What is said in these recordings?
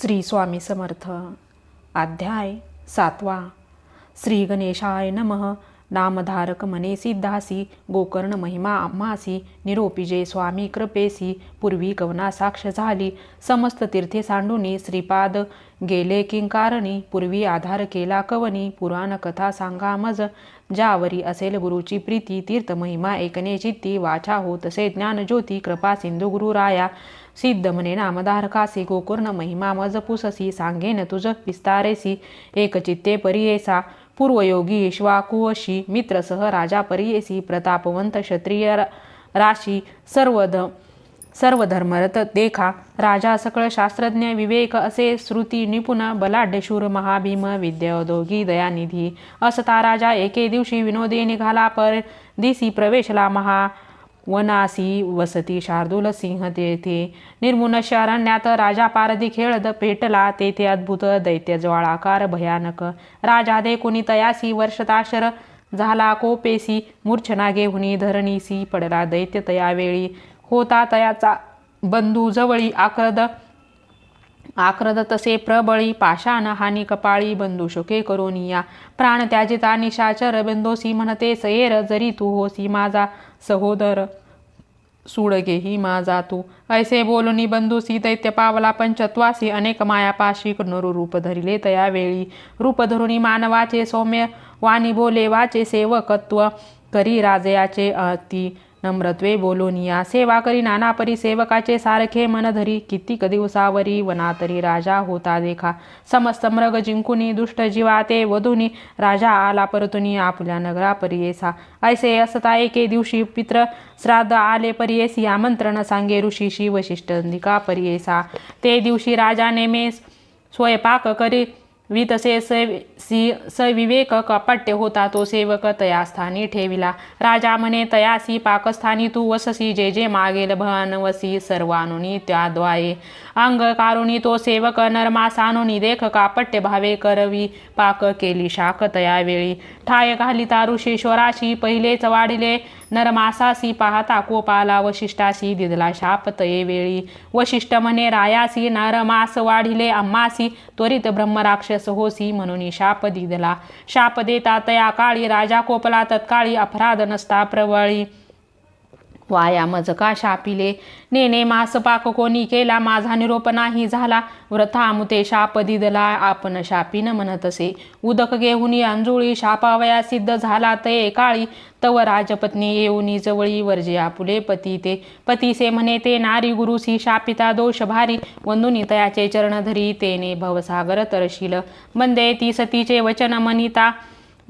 श्री स्वामी समर्थ. अध्याय सातवा. श्री गणेशाय नमः. नामधारक मने सिद्धासी गोकर्ण महिमा आम्हासी निरोपीजे स्वामी कृपेसी पूर्वी कवना साक्ष झाली समस्त तीर्थे सांडुनी श्रीपाद गेले किंकारणी पूर्वी आधार केला कवनी पुराण कथा सांगा मज ज्यावरी असेल गुरुची प्रीती तीर्थ महिमा एकने चित्ती वाचा होतसे ज्ञान ज्योती कृपा सिंधू गुरु राया सिद्ध म्हणे नामधारकासी गोकर्ण महिमा मजपुससी सांगेन तुझ विस्तारेसी एक चित्ते परियेसा पूर्वयोगी श्वाकुवशी मित्रसह राजा परियेसी प्रतापवंत क्षत्रिय राशी सर्व ध सर्व धर्मरत देखा राजा सकळ शास्त्रज्ञ विवेक असे श्रुती निपुण बलाढ्यशूर महाभीम विद्योद्योगी दयानिधी असता राजा एके दिवशी विनोदी निघाला पर दिसी प्रवेशला महा वनासी वसती शार्दूल सिंह तेथे. निर्मुनशरण्यात राजा पारधी खेळद पेटला तेथे अद्भुत दैत्य ज्वाळाकार भयानक. राजा दे कोणी तयासी वर्षताशर झाला कोपेसी मूर्छना घेऊनी धरणीसी पडला दैत्य तयावेळी. होता तयाचा बंधू जवळी आक्रद आक्रद तसे प्रबळी पाषाण हानी कपाळी बंधू शोके करोनिया प्राण त्याजिता निशाचर बिंदोसी म्हणते सयेर जरी तू होसी माझा सहोदर सुडगे ही माझा तू। ऐसे बोलुनी बंधुसी दैत्य पावला पंचत्वासी अनेक मायापाशी नरु रूप धरिले तयावेळी रूप धरुनी मानवाचे सौम्य वाणी बोले वाचे सेवकत्व करी राजयाचे अति। नम्रत्वे बोलोनिया सेवा करी नाना परी सेवकाचे सारखे मन धरी. कितीक दिवसावरी वनातरी राजा होता देखा. समस्त मृग जिंकुनी दुष्ट जीवाते वधुनी. राजा आला परतुनी आपल्या नगरा परियेसा ऐसे असता एके दिवशी पित्र श्राद्ध आले परियेसी आमंत्रण सांगे ऋषीशी वशिष्ठ निका परियेसा ते दिवशी राजा नेमेस स्वयंपाक करी. वितसे सी सविवेक कपट्य होता तो सेवक तयास्थानी ठेविला. राजा म्हणे तयासी पाकस्थानी तू वससी जे जे मागेल भनवसी सर्वानुनी त्याद्वाये. अंग कारुणी तो सेवक नरमासानुनी देख कापट्य भावे करवी. पाक केली शाक तया वेळी. ठाय घालिता ऋषीश्वराशी पहिलेच वाढिले नरमासासी पाहता कोपाला वशिष्ठाशी दिदला शाप तये वेळी. वशिष्ठ म्हणे रायासी नरमास वाढिले अम्मासी त्वरित ब्रह्मराक्षस होसी म्हणून शाप दिदला. शाप देता तया काळी राजा कोपला तत्काळी अपराध नसता प्रवळी. वाया मज का शापिले? नेने मास पाक कोणी केला? माझा निरोप नाही झाला. व्रथा मुते शाप दिदला. आपण शापीन म्हणतसे उदक घेऊन अंजुळी शापावया सिद्ध झाला ते काळी. तव राजपत्नी येऊनी जवळी वर्जे आपुले पती ते. पतीसे म्हणे ते नारी गुरुसी शापिता दोष भारी. वंदुनी तयाचे चरण धरी. तेने भवसागर तरशील. मंदे ती सतीचे वचन मनिता.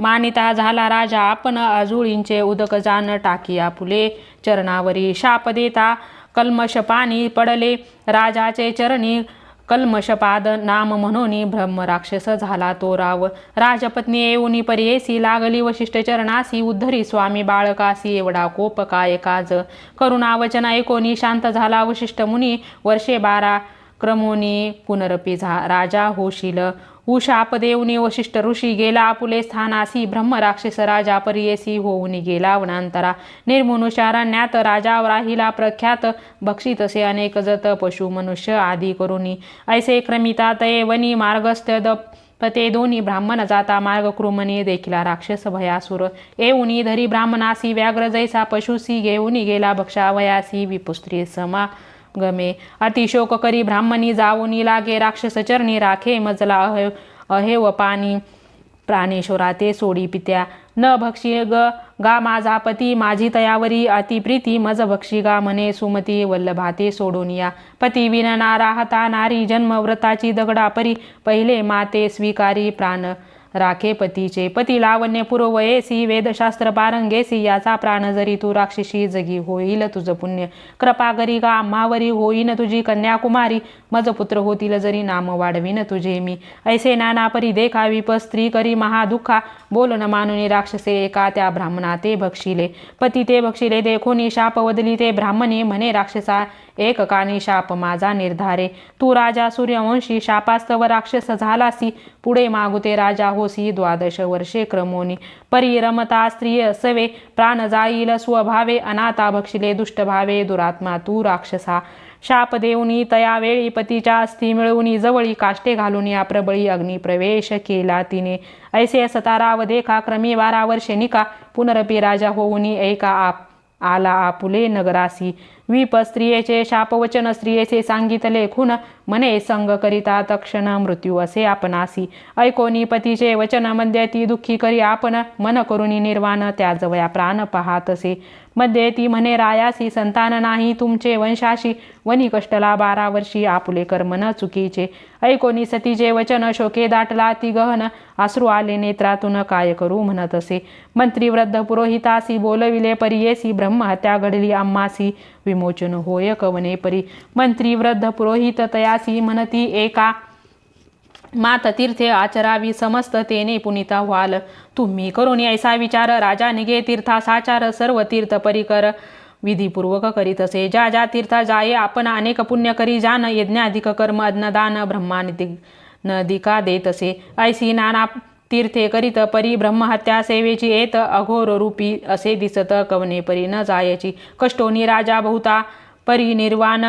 मानिता झाला राजा. आपण आजुळींचे उदक जाण टाकिया फुले. चरणावरी शाप देता कल्मश पाणी पडले. राजाचे चरणी कल्मशपाद नाम म्हणून ब्रह्मराक्षस झाला तो राव. राजपत्नी येऊनी परियेसी लागली. वशिष्ठ चरणासी उद्धरी स्वामी बाळकासी एवढा कोप काय काज. करुणावचन ऐकोनी शांत झाला वशिष्ठ मुनी. वर्षे बारा क्रमोनी पुनरपी झा राजा होशील. उषापदेवनी वशिष्ठ ऋषी गेला आपुले स्थानासी ब्रह्मराक्षस राजा परियसी होऊनी गेला वनांतरा निर्मनुषारण्यात राजा राहिला प्रख्यात भक्षितसे अनेक जत पशु मनुष्य आदी करुनी ऐसे क्रमिता तये वनी मार्गस्थ द पते दोन्ही ब्राह्मण जाता मार्ग कृमनी देखिला राक्षस भयासुर येऊनी धरी ब्राह्मणासी व्याघ्र जैसा पशुसी घेऊनी गेला भक्षावयासी विपुस्त्री समा गमे। अतिशोक करी ब्राह्मणी जाऊनी लागे राक्षसचरणी राखे मजला अहे अहेव पाणी। प्राणेश्वरा ते सोडी पित्या। न भक्षी ग गा माझा पती माझी तयावरी अतिप्रीती मज भक्षी गा म्हणे सुमती वल्लभाते सोडोनिया पती विनना राहता नारी जन्म व्रताची दगडा परी पहिले माते स्वीकारी प्राण। राखे पतीचे पती लावण्य पुरवयेसी वेदशास्त्र पारंगेसी याचा प्राण जरी तू राक्षसी जगी होईल तुझं पुण्य. कृपा गरी गा आम्हावरी होईन तुझी कन्याकुमारी. मज पुत्र होतील जरी नाम वाढवीन तुझे मी. ऐसे नाना परी देखावी प स्त्री करी महादुःखा बोल न मानुनी राक्षसे एका त्या ब्राह्मणा ते भक्षिले पती ते भक्षिले देखोनी शाप वदली ते ब्राह्मणे म्हणे राक्षसा एक कानी शाप माझा निर्धारे. तू राजा सूर्यवंशी शापास्तव राक्षस झालासी. पुढे मागुते राजा होसी द्वादश वर्षे क्रमोनी. परी रमता स्त्रिय सवे प्राण जाईल स्वभावे अनाथा भक्षिले दुष्ट भावे दुरात्मा तू राक्षसा शाप देऊनी तया वेळी पतीच्या अस्थी मिळवूनी जवळी काष्टे घालून या प्रबळी अग्निप्रवेश केला तिने. ऐसे सताराव देखा क्रमी बारा वर्षे निका. पुनरपी राजा होऊनी एका आप आला आपुले नगरासी. विप स्त्रियेचे शापवचन स्त्रियेचे सांगितले खून मने संग करिता तक्षण मृत्यू असे आपणासी. ऐकोनी पतीचे वचनमध्ये ती दुःखी करी आपण मन करुणी निर्वाण त्या जवया प्राण पाहातसे मध्ये ती म्हणे रायासी संतान नाही तुमचे वंशाशी वनी कष्टला बारा वर्षी आपुले कर्म न चुकीचे ऐकोनी सतीचे वचन शोके दाटला ती गहन आश्रू आले नेत्रातून काय करू म्हणत असे. मंत्री वृद्ध पुरोहितासी बोलविले परियेसी ब्रह्महत्या घडली अम्मासी विमोचन होय कवने परी? मंत्री वृद्ध पुरोहित तयासी म्हणती एका. मात तीर्थे आचरावी समस्त तेने पुनिता व्हाल. तुम्ही करून ऐसा विचार राजा निघे तीर्था साचार सर्व तीर्थ परिकर. विधीपूर्वक करीत असे ज्या ज्या तीर्था जाये आपण अनेक पुण्य करी जान यज्ञाधिक कर्म अन्नदान ब्रह्मानिधिक नदिका देत असे. ऐसी नाना तीर्थे करीत परी ब्रह्महत्या सेवेची येत अघोर रूपी असे दिसत कवने परी न जायची. कष्टोनी राजा बहुता परी निर्वाण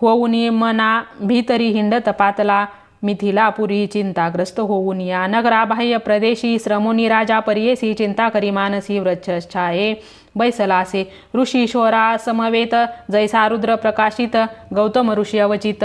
होऊनी मना भीतरी हिंडत पातला. मिथिलापुरी चिंताग्रस्त होऊन या. नगराबाह्य प्रदेशी श्रमोनी राजा परियेसी चिंता करी मानसी वृक्षच्छाये बैसलासे ऋषी शोरा समवेत जैसा रुद्र प्रकाशित. गौतम ऋषी अवचित.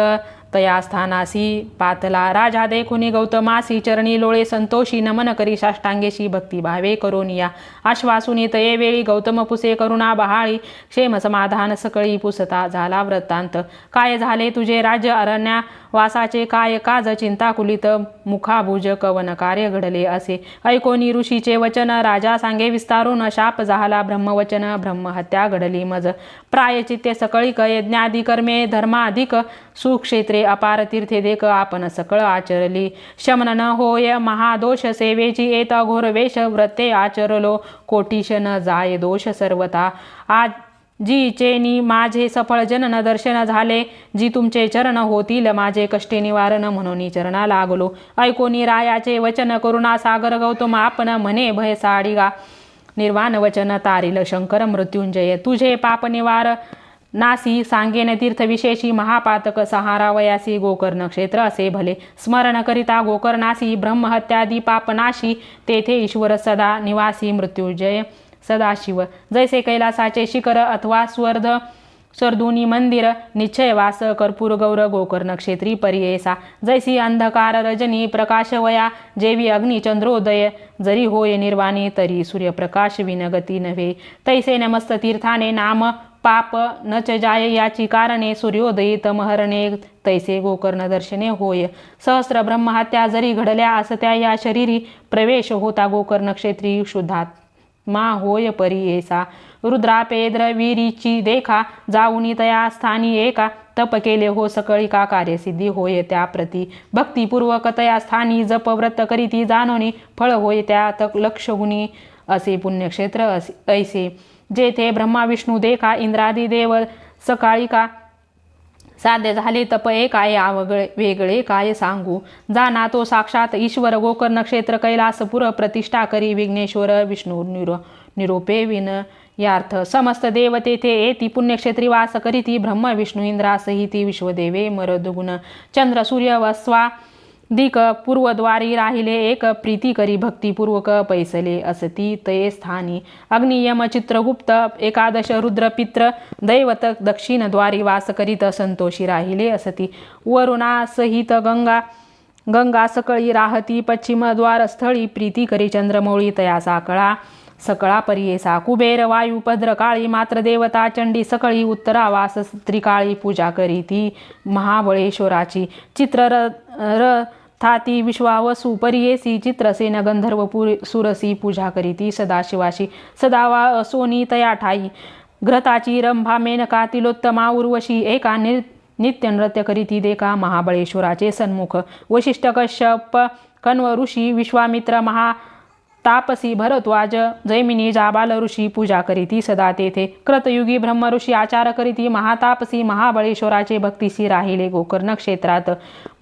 तया स्थानासी पातला राजा देखुनी गौतमासी चरणी लोळे संतोषी नमन करी साष्टांगेशी भक्तिभावे करून या आश्वासुनी तये वेळी गौतम पुसे करुणा बहाळी क्षेम समाधान सकळी पुसता झाला वृत्तांत। काय झाले तुझे राज्य अरण्या? वासाचे काय काज चिंताकुलित मुखाभुज कवन कार्य घडले असे? ऐकोनी ऋषीचे वचन राजा सांगे विस्तारून शाप झाला ब्रह्मवचन ब्रह्महत्या घडली मज। प्रायचित्ते सकळी यज्ञादी ज्ञाधिकर्मे धर्माधिक सुक्षेत्रे अपार तीर्थे देख आपण सकळ आचरली. शमन न होय महादोष सेवेची येत घोर वेश व्रते आचरलो. कोटीश न जाय दोष सर्वता आज जी चेनी माझे सफळ जनन दर्शन झाले. जी तुमचे चरण होतील माझे कष्टे निवारण म्हणून चरणा लागलो. ऐकोनी रायाचे वचन करुणा सागर गौतम आपण म्हणे भय साडिगा. निर्वाण वचन तारील शंकर मृत्युंजय. तुझे पाप निवार नासी सांगेन तीर्थविशेषी महापातक सहारावयासी गोकर्ण क्षेत्र असे भले. स्मरण करिता गोकर्णासी ब्रह्महत्यादी पापनाशी तेथे ईश्वर सदा निवासी मृत्युंजय सदाशिव जैसे कैलासाचे शिखर अथवा स्वर्ध सरदुनी मंदिर निश्चय वास कर्पूर गौर गोकर्ण क्षेत्री परियेसा जैसी अंधकार रजनी प्रकाशवया जेवी अग्निचंद्रोदय जरी होय निर्वाणी तरी सूर्यप्रकाश विनगती नव्हे. तैसे नमस्त तीर्थाने नाम पाप न च जाय याची कारणे सूर्योदयित तमहरणे तैसे गोकर्ण दर्शने होय. सहस्र ब्रह्महत्या जरी घडल्या असत्या या शरीरी प्रवेश होता गोकर्ण क्षेत्री शुद्धात मा होय परियेसा रुद्रापेद्र विरीची देखा जाऊनी तया स्थानी एका तप केले हो सकळी का कार्यसिद्धी होय त्या प्रती. भक्तिपूर्वक तया स्थानी जप व्रत करीती जाणोनी फळ होय त्या तक लक्षहुनी असे पुण्यक्षेत्र असे ऐसे. जेथे ब्रह्मा विष्णू देखा इंद्रादी देव सकाळी का साध्य झाले तप ए काय आवगळे वेगळे काय सांगू? जाना तो साक्षात ईश्वर गोकर्ण क्षेत्र कैलासपुर प्रतिष्ठा करी विघ्नेश्वर विष्णू निरो निरोपे विन यार्थ। समस्त देव तेथे येती पुण्यक्षेत्री वास करीती ब्रह्म विष्णू इंद्रासहिती विश्वदेवे मरदगुण चंद्र सूर्य वस्वा दिक पूर्वद्वारी राहिले एक प्रीती करी भक्तिपूर्वक पैसले असती तये स्थानी. अग्नियम चित्रगुप्त एकादश रुद्रपित्र दैवत दक्षिणद्वारी वास करीत संतोषी राहिले असती. वरुणासहित गंगा गंगा सकळी राहती पश्चिमद्वार स्थळी प्रीती करी चंद्रमौळी तया साकळा सकळा परियेसा कुबेर वायू भद्रकाळी मात्र देवता चंडी सकळी उत्तरावास त्रिकाळी पूजा करीती महाबळेश्वराची. चित्ररथ र थाती विश्वावसु परियेसी चित्रसेन गंधर्व पुर सुरसी पूजा करीती सदाशिवाशी। सदावा सोनी तया ठाई। ग्रताची रंभा मेनका तिलोत्तमा उर्वशी एका निर नित्य नृत्य करीती देका महाबळेश्वराचे सन्मुख। वशिष्ठ कश्यप कण्व ऋषी विश्वामित्र महा तापसी भरद्वाज जैमिनी जाबाल ऋषी पूजा करीती सदा तेथे. कृतयुगी ब्रह्म ऋषी आचार करीती महातापसी महाबळेश्वराचे भक्तिसी राहिले गोकर्ण क्षेत्रात.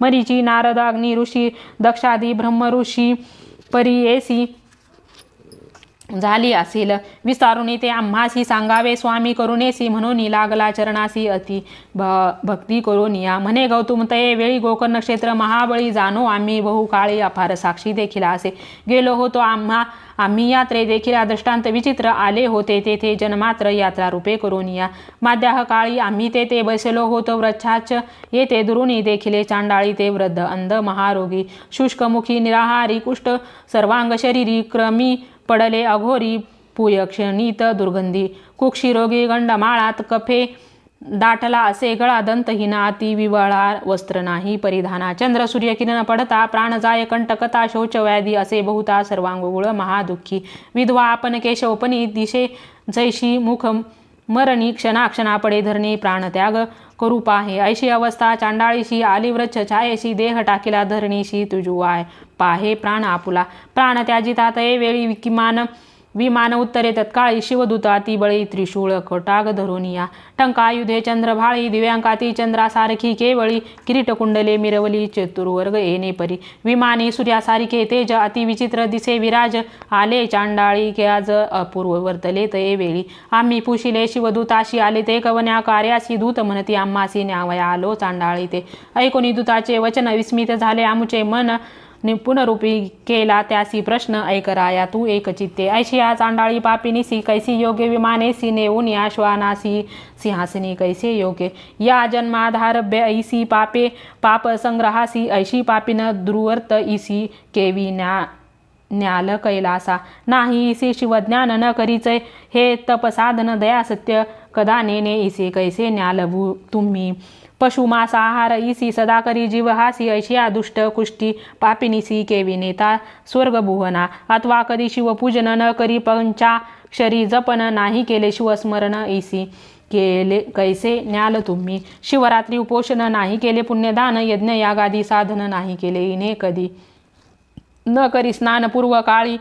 मरीची नारद ऋषी दक्षादी ब्रह्म ऋषी परियेसी झाली असेल. विस्तारून ते आम्हासी सांगावे स्वामी करुणेसी म्हणून लागला चरणासी अति. भ भक्ती करून या. म्हणे गौतम तये वेळी गोकर्ण क्षेत्र महाबळी जाणो आम्ही बहुकाळी अपार साक्षी देखील असे. गेलो होतो आम्हा आम्ही यात्रे देखील दृष्टांत विचित्र आले होते तेथे जन्मात्र यात्रा रूपे या. माध्याह काळी आम्ही तेथे बसलो होतो वृक्षाच येथे दुरुणी देखील चांडाळी ते वृद्ध अंध महारोगी. शुष्कमुखी निराहारी कुष्ठ सर्वांग शरीरी क्रमी पडले अघोरी पुयक्षणीत दुर्गंधी. कुक्षिरोगी गंडमाळात कफे दाटला असे गळा दंतहीना. अति विवळा वस्त्र नाही परिधाना. चंद्र सूर्य किरण पडता प्राणजाय कंटकता शौच व्याधी असे बहुता सर्वांगुळ महादुःखी. विधवा आपण केशवपणी दिशे जैशी मुख मरणी क्षणाक्षणा पडे धरणे प्राणत्याग करू पाहे ऐशी अवस्था चांडाळीशी आली छायेशी देह टाकीला धरणीशी तुजुवाय पाहे प्राण आपुला. प्राण त्याजिता तये वेळी किमान विमान उत्तरे तत्काळी शिवदूता ती बळी त्रिशूळ खटाग धरुनिया. टंकायुधे चंद्रभाळी दिव्यांकाती चंद्रासारखी केवळी किरीटकुंडले मिरवली चतुर्वर्ग येणे परी. विमाने सूर्यासारखे तेज अतिविचित्र दिसे विराज आले चांडाळी आज अपूर्व वर्तले तये वेळी. आम्ही पुशिले शिवदूताशी आले ते कवन्या कार्यासी दूत म्हणती आम्हासी न्यावया आलो चांडाळी ते. ऐकोनी दूताचे वचन विस्मित झाले आमचे मन निपुणरूपी केला त्यासी प्रश्न ऐकराया तू एक चित्ते. ऐशिया चांडाळी पापिनीसी कैसी योग्य विमानेसी नेऊन या श्वानासी. सिंहासनी कैसे योग्य? या जन्माधारभ्य ऐसी पापे पाप संग्रहासी. ऐशी पापिन दुर्वर्त इसी. केवी न्या न्याल कैलासा. नाही इसे शिवज्ञान न करीचे. हे तपसाधन दया सत्य. कदा नेने इसे कैसे न्याल तुम्ही? पशु मांसाहार इसी सदा सदाकरी जीवहासी ऐशिया दुष्ट कुष्टी पापिनीसी केविनेता स्वर्ग स्वर्गभुवना अथवा कधी शिवपूजन न करी पंचाक्षरी जपन नाही केले शिवस्मरण ईसी केले कैसे न्याल तुम्ही? शिवरात्री उपोषण नाही केले पुण्यदान यज्ञ यागादी साधन नाही केले इने कधी? न करी स्नानपूर्व काळी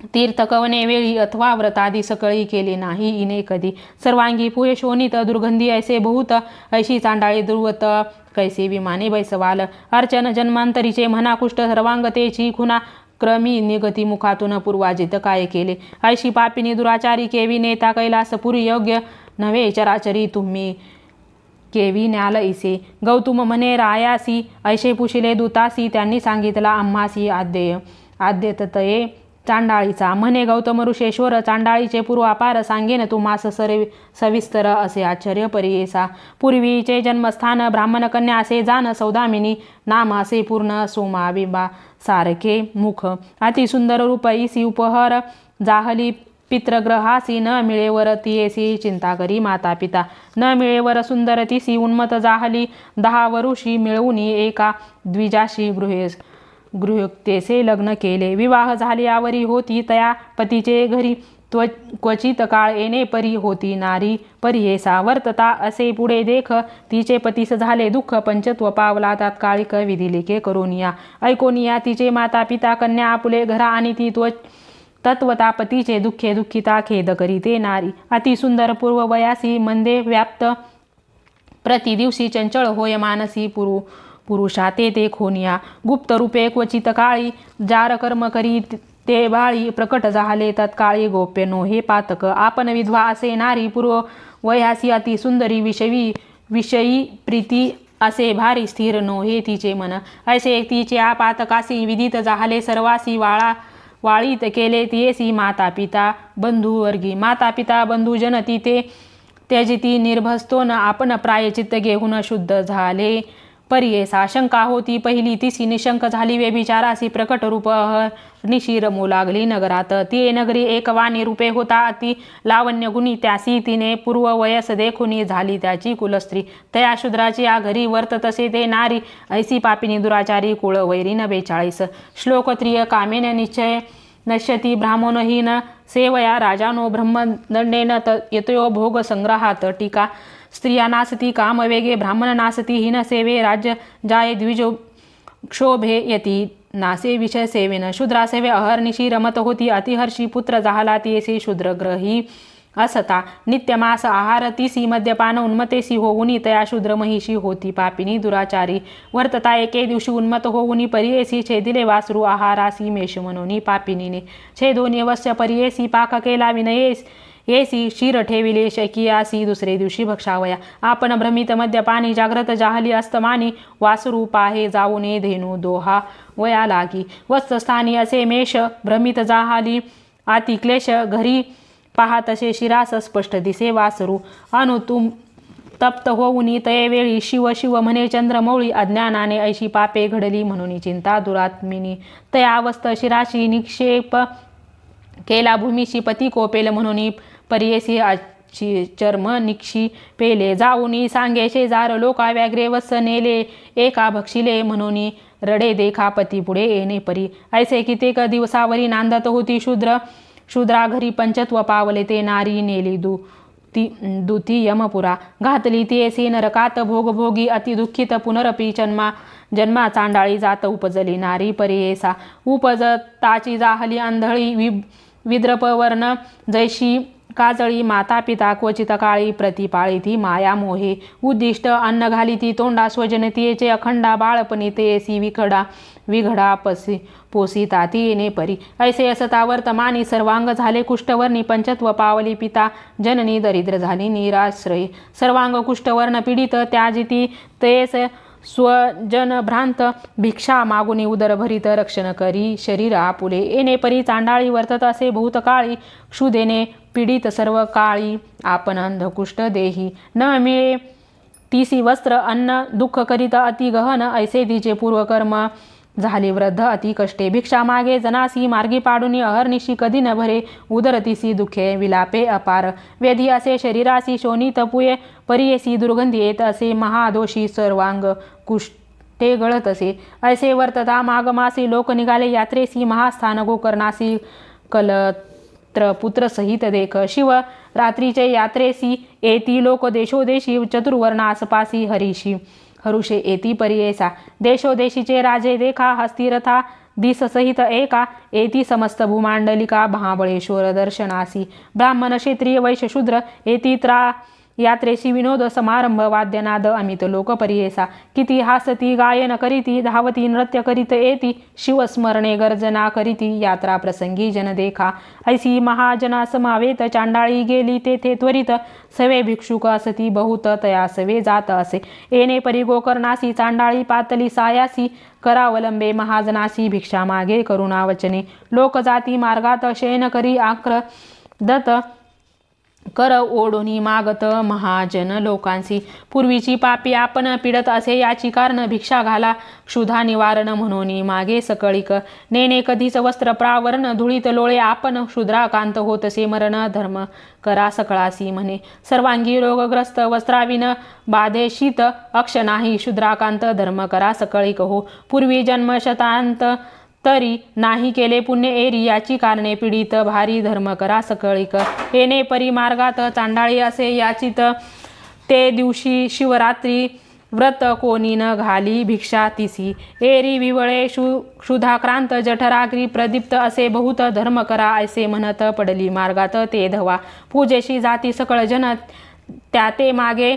तीर्थ तीर्थकवने वेळी अथवा व्रतादी सकळी केली नाही इने कधी. सर्वांगी पुरे शोनीत दुर्गंधी ऐसे बहुत ऐशी चांडाळी दुर्वत कैसे विमाने बैसवाल. अर्चन जन्मांतरीचे मनाकुष्ट सर्वांगतेची खुना क्रमी निगती मुखातून पूर्वाजित काय केले. ऐशी पापिनी दुराचारी केवी नेता कैलासपुरी योग्य नव्हे चराचरी तुम्ही केवी न्याल इसे. गौतम म्हणे रायासी ऐशे पुशिले दूतासी त्यांनी सांगितला आम्हासी आद्येय आद्यतये चांडाळीचा. म्हणे गौतम ऋषेश्वर चांडाळीचे पूर्वापार सांगेन तुम्हास सरे सविस्तर असे आश्चर्य परियेसा पूर्वीचे जन्मस्थान ब्राह्मण कन्या असे जाण सौदामिनी नाम असे पूर्ण सोमाबिंबा सारखे मुख. अतिसुंदर रूप इसी उपहर. जाहली पितृग्रहासी न मिळेवर तियेसी चिंता करी माता पिता न मिळेवर सुंदर तिसी उन्मत जाहली दहा वरुषी मिळवून एका द्विजाशी गृहेस. गृहतेसे लग्न केले. विवाह झाल्यावरी होती तया पतीचे घरी. त्व क्वचित काळ येणे परी होती नारी. परिहेसा वर्तता असे पुढे देख. तिचे पतीस झाले दुःख. पंचत्व पावला तात्काळिक विधिलिखे करोनिया ऐकोनिया तिचे माता पिता कन्या आपुले घरा आणि ती त्व तत्वता पतीचे दुःखे दुःखिता खेद करी ते नारी. अतिसुंदर पूर्व वयासी मंदे व्याप्त. प्रतिदिवशी चंचळ होय मानसी पुरु. पुरुषा ते ते खोनिया. गुप्तरूपे क्वचित काळी जार कर्म करी ते बाळी. प्रकट झाले तत्काळी गोप्य नो हे पातक. आपण विधवा असे नारी पूर्व वयासी अति सुंदरी विषयी विषयी प्रीती असे भारी स्थिर नो हे तिचे मन. असे तिचे आपातकासी विदित झाले सर्वासी वाळा वाळीत केले तियेसी माता पिता बंधू वर्गी. माता पिता बंधू जनती ते त्यजिती निर्भस्तोन आपण प्रायचित्त घेऊन शुद्ध झाले. परियेसा. शंका होती पहिली. तिसी निशंक झाली व्यभिचारासी प्रकट रूप निशी रमू लागली नगरात. ती नगरी एक वाणी रूपे होता. अति लावण्य गुणी त्यासी तिने पूर्व वयस देखुनी झाली त्याची कुलस्त्री. तया शूद्राची या घरी वर्त तसे ते नारी. ऐसी पापिनी दुराचारी कुळ न बेचाळीस. श्लोकत्रिय कामेन निश्चय नश्यती ब्राह्मणहीन. सेवया राजानो ब्रह्मदंडेन त येतो भोग संग्रहात टीका. स्त्रिया नासती कामवेगे ब्राह्मण नासती हिन सेवे राज्य जाय द्विजो क्षोभे यती। नासे विषय सेवेन। शूद्रासेवे अहर्निशी रमत होती। अतिहर्षी पुत्र जाहला तियेसी शूद्रग्रही असता। नित्यमास आहार तिसी मद्यपान उन्मतेसी होऊनी तया शूद्र महिषी होती पापिनी दुराचारी। वर्तता एके दिवशी उन्मत होऊनी परियेसी छेदिले वासरू आहारासी मेष म्हणून पापिनीने। छेदोनी वस्य परियेसी पाक केला विनयेस। येसी शिर ठेविले शकियासी दुसरे दिवशी भक्षावया. आपण भ्रमित मद्यपानी जाग्रत जाहली अस्तमानी. वासरू पाहे जाऊने धेनू दोहा वया लागी. वस्तस्थानी असे मेष भ्रमित जाहाली आती क्लेश घरी पहा तसे शिरास स्पष्ट दिसे वासरू. अनु तुम तप्त होऊनी तये वेळी शिव शिव म्हणे चंद्रमौळी अज्ञानाने ऐशी पापे घडली म्हणून चिंता दुरात्मिनी. तया शिराशी निक्षेप केला भूमीशी पती कोपेल म्हणून परियेसी आची चर्म निक्षी पेले. जाऊनी सांगे शेजार लोका व्याग्रे वत्स नेले. एका भक्षिले म्हणून रडे देखा पती पुढे येणे परी. ऐसे कित्येक दिवसावरी नांदत होती शूद्र. शूद्रा घरी पंचत्व पावले ते नारी नेली दू ती दुती यमपुरा. घातली ती एसी नरकात भोग भोगी अति पुनरपी जन्मा जन्मा चांडाळी जात उपजली नारी परियेसा. उपजताची जाहली आंधळी वि विद्रपवर्ण जैशी काजळी माता पिता क्वचित काळी प्रतिपाळी ती माया मोहे. उद्दिष्ट अन्न घाली ती तोंडा स्वजनतेचे अखंडा बाळपणी तेसी विखडा विघडा पसी पोसिता ती येणे परी. ऐसे असता वर्तमानी सर्वांग झाले कुष्ठवर्णी पंचत्व पावली पिता. जननी दरिद्र झाली निराश्रयी. सर्वांग कुष्ठवर्ण पीडित त्याजिती तेस स्वजनभ्रांत भिक्षा मागुनी उदर भरित रक्षण करी शरीर आपुले. येणे परी चांडाळी वर्तत असे भूतकाळी क्षुदेने पीडित सर्व काळी. आपण अंधकुष्ट देही. न मिळे तिसी वस्त्र अन्न दुःख करीत अति गहन ऐसे तिचे पूर्वकर्म. झाली वृद्ध अति कष्टे. भिक्षा मागे जनासी मार्गी पाडुनी अहर्निशी कधी न भरे. उदरतीसी दुखे विलापे अपार. वेधी असे शरीरासी शोनी तपुये. परियेसी दुर्गंधी येत असे महादोषी सर्वांग कुष्टे गळत असे. ऐसे वर्तता मागमासी लोक निघाले यात्रेसी महास्थान गोकर्णासी कलत्र पुत्र सहित देख. शिव रात्रीचे यात्रेसी येती लोक देशोदेशी चतुर्वर्णासपासी हरीशी. हरुषे येती परियेसा देशोदेशीचे राजे देखा हस्तिरथा दिस सहित एका येती समस्त भूमांडलिका महाबळेश्वर दर्शनासी ब्राह्मण क्षत्रिय वैश्यशूद्र येती त्रा यात्रेशी विनोद समारंभ वाद्यनाद अमित लोकपरियेसा किती हासती गायन करीती धावती नृत्य करीत येती शिवस्मरणे गर्जना करीती यात्रा प्रसंगी जन देखा ऐसी महाजना समावेत चांडाळी गेली तेथे त्वरित. सवे भिक्षुक असती बहुत तया सवे जात असे. येणे परी गोकर्णासी चांडाळी पातली सायासी. करावलंबे महाजनासी भिक्षा मागे करुणावचने लोकजाती मार्गात शयन करी आक्र. दत कर ओढोनी मागत महाजन लोकांसी पूर्वीची पापी आपण पिडत असे याची कारण भिक्षा घाला. क्षुधा निवारण म्हणून मागे सकळीक. नेणे कधीच वस्त्र प्रावरण धुळीत लोळे आपण क्षुद्राकांत होतसे मरण धर्म. करा सकळासी म्हणे. सर्वांगी रोगग्रस्त वस्त्राविन बाधेशीत अक्ष नाही शूद्राकांत धर्म. करा सकळीक हो. पूर्वी जन्म शतांत तरी नाही केले पुण्य एरी याची कारणे पीडित भारी धर्म करा सकळीक. येणे परी मार्गात चांडाळी असे याचित. ते दिवशी शिवरात्री व्रत कोणी न घाली भिक्षा तिसी. एरी विवळे शु क्षुधाक्रांत जठराग्री प्रदीप्त असे बहुत धर्म करा ऐसे म्हणत पडली. मार्गात ते धवा. पूजेशी जाती सकळ जन त्या ते मागे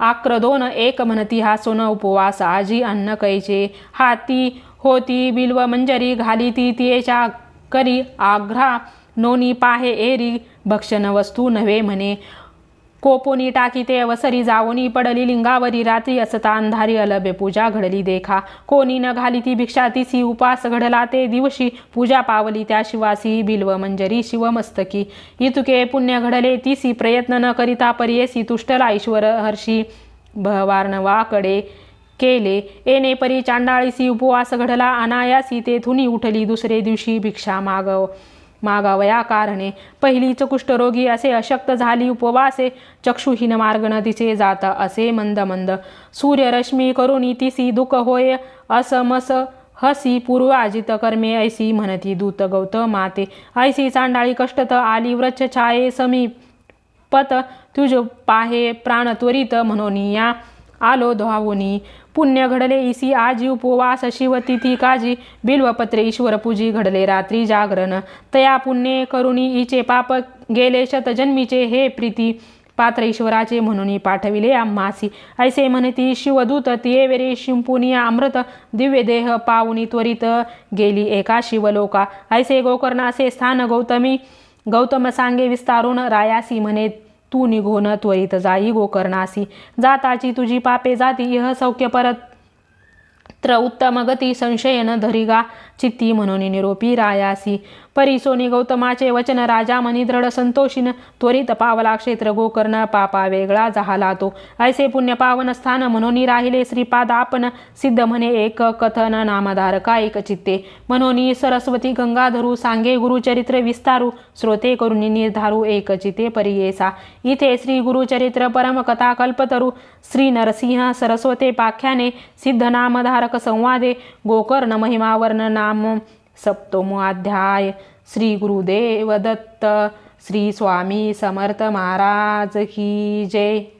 आक्रदोन. एक म्हणती हा सोन उपवास. आजी अन्न कैचे. हाती होती बिल्व मंजरी घाली ती तियेच्या करी आग्रा नोनी पाहे एरी भक्षण वस्तू नव्हे म्हणे. कोपोनी टाकी ते अवसरी जावोनी पडली लिंगावरी रात्री असता अंधारी अलभ्य पूजा घडली देखा. कोणी न घाली ती भिक्षा तिसी उपास घडला ते दिवशी पूजा पावली त्या शिवासी बिल्व मंजरी शिवमस्तकी. इतुके पुण्य घडले तिसी प्रयत्न न करिता परियेसी तुष्टला ईश्वर हर्षी भवार्णवाकडे. केले. येणे परी चांडाळीसी उपवास घडला. अनायासी तेथुनी उठली दुसरे दिवशी भिक्षा मागव मागावया कारणे. पहिलीच कुष्ठरोगी असे अशक्त झाली उपवासे. चक्षुहीन मार्ग नदीचे जात असे मंद मंद. सूर्यरश्मी करून तिसी दुःख होय. असमस हसी पूर्वाजित कर्मे ऐसी म्हणती दूत गौत माते. ऐसी चांडाळी कष्टत आली व्रच छाये समीपत तुझ पाहे प्राण त्वरित म्हणून या. आलो धावोनी पुण्य घडले इसी आजी उपवास शिवतिथी काजी. बिल्वपत्रे ईश्वर पूजी घडले रात्री जागरण. तया पुण्ये करुणी इचे पाप गेले शतजन्मीचे हे प्रीती. पात्र ईश्वराचे म्हणून पाठविले आम्हासी ऐसे म्हणती शिवदूत तियेवेरे शिंपुनिया अमृत. दिव्य देह पाऊनी त्वरित गेली एका शिवलोका. ऐसे गोकर्णाचे स्थान गौतमी. गौतम सांगे विस्तारून रायासी म्हणे तू निघून त्वरित जाई गोकर्णासी जाताची तुझी पापे जाती इह सौख्य परत. त्र उत्तम गती धरिगा चित्ती म्हणून निरोपी रायासी. परिसोनी गौतमाचे वचन राजा मनी दृढ संतोषीन त्वरित पावला क्षेत्र गोकर्ण पापा वेगळा झाला तो. ऐसे पुण्य पावन स्थान म्हणून राहिले श्रीपाद आपण सिद्ध म्हणे एक कथन नामधारका एक चित्ते. म्हणून सरस्वती गंगाधरू सांगे गुरुचरित्र विस्तारू श्रोते करून निर्धारू एक चिते परियेसा. इथे श्री गुरुचरित्र परमकथा कल्पतरू श्री नरसिंह सरस्वते पाख्याने सिद्ध नामधारक संवादे गोकर्ण महिमावर्ण नाम सप्तमोध्याय श्री गुरुदेव दत्त श्री स्वामी समर्थ महाराज की जय.